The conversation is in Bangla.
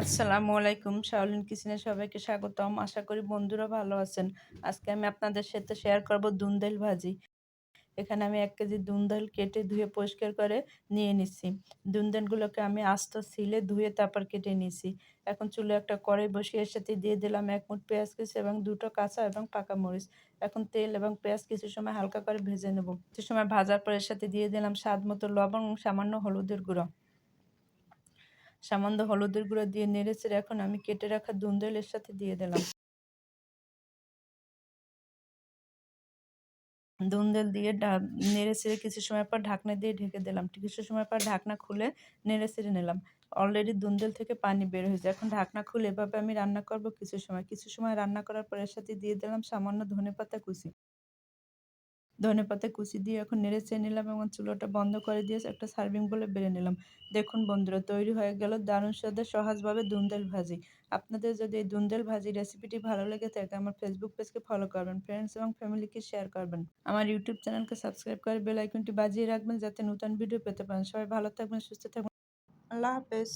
আসসালামু আলাইকুম। শাওলিন কিচেনে সবাইকে স্বাগতম। আশা করি বন্ধুরা ভালো আছেন। আজকে আমি আপনাদের সাথে শেয়ার করব দুনদেল ভাজি। এখানে আমি এক কেজি দুনদেল কেটে ধুয়ে পরিষ্কার করে নিয়ে নিচ্ছি। দুনদেলগুলোকে আমি আস্ত সিলে ধুয়ে তারপর কেটে নিয়েছি এখন চুলে একটা কড়াই বসিয়ে সাথে দিয়ে দিলাম এক মুঠ পেঁয়াজ কিছু এবং দুটো কাঁচা এবং পাকা মরিচ। এখন তেল এবং পেঁয়াজ কিছু সময় হালকা করে ভেজে নেব। কিছু সময় ভাজার পর এর সাথে দিয়ে দিলাম স্বাদ মতো লবণ সামান্য হলুদের গুঁড়ো। সামান্য হলুদের গুঁড়ো দিয়ে নেড়েচেড়ে এখন আমি কেটে রাখা দুন্দলের সাথে দিয়ে দিলাম। দুন্দল দিয়ে নেড়ে চেড়ে কিছু সময় পর ঢাকনা দিয়ে ঢেকে দিলাম। কিছু সময় পর ঢাকনা খুলে নেড়ে চেড়ে নিলাম। অলরেডি দুন্দেল থেকে পানি বের হয়েছে। এখন ঢাকনা খুলে এভাবে আমি রান্না করব কিছু সময়। কিছু সময় রান্না করার পর এর সাথে দিয়ে দিলাম সামান্য ধনে পাতা কুচি। ধনে পাতা কুচি দিয়ে এখন নেড়ে চেয়ে নিলাম এবং চুলোটা বন্ধ করে দিয়ে একটা সার্ভিং বলে বেড়ে নিলাম। দেখুন বন্ধুরা, তৈরি হয়ে গেল দারুণ স্বাদের সহজভাবে দুন্দেল ভাজি। আপনাদের যদি এই দুন্দেল ভাজি রেসিপিটি ভালো লেগে থাকে, আমার ফেসবুক পেজকে ফলো করবেন ফ্রেন্ডস এবং ফ্যামিলিকে শেয়ার করবেন। আমার ইউটিউব চ্যানেলকে সাবস্ক্রাইব করে বেল আইকনটি বাজিয়ে রাখবেন, যাতে নতুন ভিডিও পেতে পারেন। সবাই ভালো থাকবেন, সুস্থ থাকবেন। আল্লাহ হাফেজ।